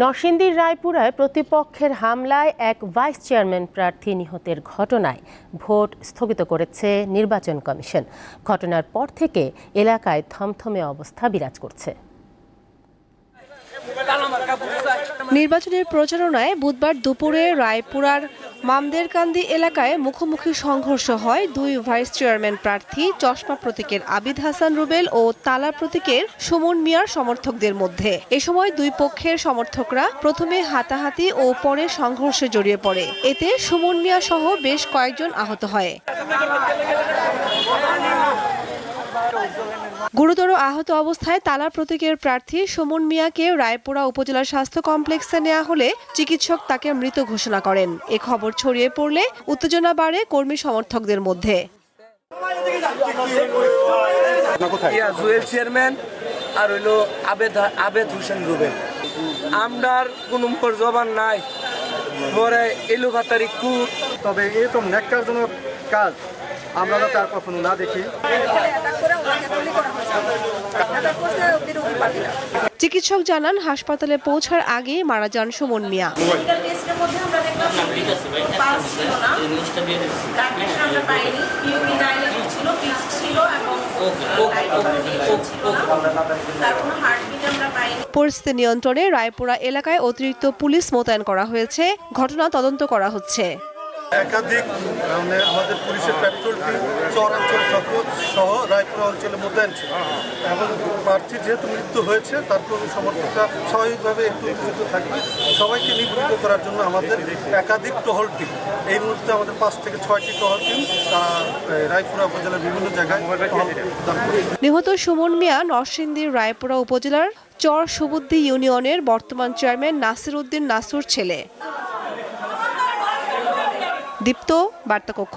নরসিংদীর রায়পুরায় প্রতিপক্ষের হামলায় এক ভাইস চেয়ারম্যান প্রার্থী নিহতের ঘটনায় ভোট স্থগিত করেছে নির্বাচন কমিশন। ঘটনার পর থেকে এলাকায় থমথমে অবস্থা বিরাজ করছে। নির্বাচনের প্রচারণায় বুধবার দুপুরে রায়পুরার মামদেরকান্দি এলাকায় মুখোমুখি সংঘর্ষ হয়। দুই ভাইস চেয়ারম্যান প্রার্থী চশমা প্রতীকের আবিদ হাসান রুবেল ও তালা প্রতীকের সুমন মিয়ার সমর্থকদের মধ্যে। এ সময় দুই পক্ষের সমর্থকরা প্রথমে হাতাহাতি ও পরে সংঘর্ষে জড়িয়ে পড়ে। এতে সুমন মিয়া সহ বেশ কয়েকজন আহত হয়। গুরুতর আহত অবস্থায় তালা প্রতীকের প্রার্থী সুমন মিয়াকে রায়পুরা উপজেলা স্বাস্থ্য কমপ্লেক্সে নেওয়া হলে চিকিৎসক তাকে মৃত ঘোষণা করেন। এ খবর ছড়িয়ে পড়লে উত্তেজনা বাড়ে কর্মী সমর্থকদের মধ্যে। চেয়ারম্যান আর হইল আবেদ আবেদ হোসেন রুবেল। আমরার কোনো মোর জবান নাই মোরে এলু ভাতারি কু তবে এ তো ন্যাক্কারজনক কাজ। আমরা যাতে আর কখনো না দেখি। চিকিৎসক জানান হাসপাতালে পৌঁছার আগে মারা যান সুমন মিয়া। তার পরিস্থিতি নিয়ন্ত্রণে রায়পুরা এলাকায় অতিরিক্ত পুলিশ মোতায়েন করা হয়েছে। ঘটনা তদন্ত করা হচ্ছে। একাধিক মানে আমাদের পুলিশের পেট্রোল টিম চরাঞ্চল চক্র সহ রায়পুর অঞ্চলে মোতায়েন ছিল এবং প্রার্থী যেহেতু মৃত্যু হয়েছে, তার কর্মী সমর্থকরা স্বাভাবিকভাবে একটু উত্তেজিত থাকবে। সবাইকে নিবৃত্ত করার জন্য আমাদের একাধিক টহল টিম এই মুহূর্তে আমাদের পাঁচ থেকে ছয়টি টহল টিম তারা রায়পুরা উপজেলার বিভিন্ন জায়গায় নিহত সুমন মিয়া নরসিংদীর রায়পুরা উপজেলার চর সুবুদ্দি ইউনিয়নের বর্তমান চেয়ারম্যান নাসির উদ্দিন নাসুর ছেলে। দীপ্ত বার্তাকক্ষ।